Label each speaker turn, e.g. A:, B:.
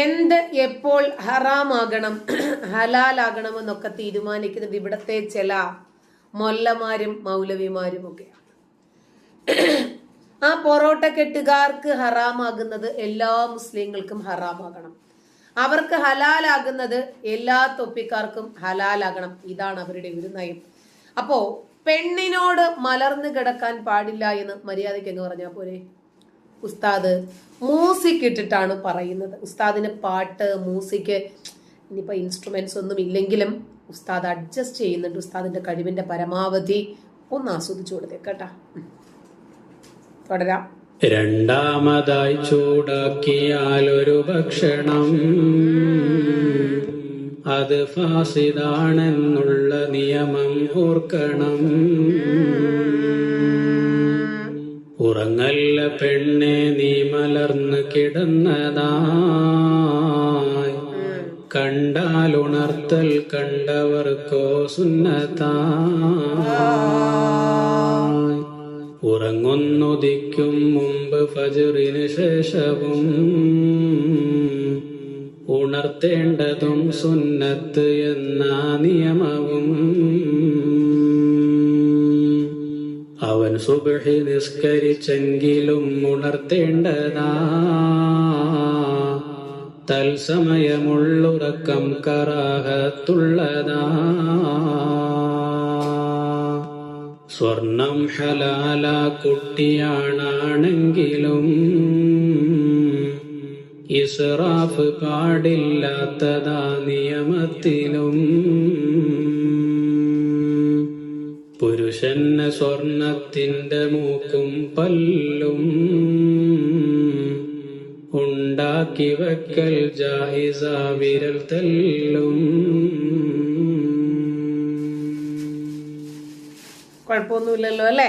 A: എന്ത് എപ്പോൾ ഹറാമാകണം ഹലാലാകണം എന്നൊക്കെ തീരുമാനിക്കുന്നത് ഇവിടത്തെ ചില മൊല്ലമാരും മൗലവിമാരും ഒക്കെയാണ്. ആ പൊറോട്ട കെട്ടുകാർക്ക് ഹറാമാകുന്നത് എല്ലാ മുസ്ലിങ്ങൾക്കും ഹറാമാകണം. അവർക്ക് ഹലാലാകുന്നത് എല്ലാ തൊപ്പിക്കാർക്കും ഹലാലാകണം. ഇതാണ് അവരുടെ ഒരു നയം. അപ്പോ പെണ്ണിനോട് മലർന്നു കിടക്കാൻ പാടില്ല എന്ന് മര്യാദയ്ക്ക് എന്ന് പറഞ്ഞാൽ പോരെ? ഉസ്താദ് മ്യൂസിക് ഇട്ടിട്ടാണ് പറയുന്നത്. ഉസ്താദിന് പാട്ട് മ്യൂസിക് ഇനിയിപ്പോൾ ഇൻസ്ട്രുമെൻസ് ഒന്നും ഇല്ലെങ്കിലും ഉസ്താദ് അഡ്ജസ്റ്റ് ചെയ്യുന്നുണ്ട്. ഉസ്താദിന്റെ കഴിവിന്റെ പരമാവധി ഒന്ന് ആസ്വദിച്ചു കൊടുത്തേക്കട്ടാ തുടരാം.
B: രണ്ടാമതായി ചൂടാക്കിയാലൊരു ഭക്ഷണം. അത് ഫാസിദാണെന്നുള്ള നിയമം ഓർക്കണം. ഉറങ്ങല്ല പെണ്ണെ നീ മലർന്ന് കിടന്നതായി. കണ്ടാൽ ഉണർത്തൽ കണ്ടവർക്കോ സുന്നതായി ഉറങ്ങുന്നുദിക്കും മുമ്പ് ഫജറിന് ശേഷവും ഉണർത്തേണ്ടതും സുന്നത്ത് എന്ന നിയമവും സുബഹി നിസ്കരിച്ചെങ്കിലും ഉണർത്തേണ്ടതാ. തൽസമയമുള്ളുറക്കം കറാഹത്തുള്ളതാ. സ്വർണം ഹലാല കുട്ടിയാണാണെങ്കിലും ഇസ്രാഫ് പാടില്ലാത്തതാ നിയമത്തിലും. പുരുഷന് സ്വർണത്തിന്റെ മൂക്കും പല്ലും ഉണ്ടാക്കി വെക്കൽ ജായിസ വിരൽ തെല്ലും.
A: കുഴപ്പമൊന്നുമില്ലല്ലോ അല്ലേ?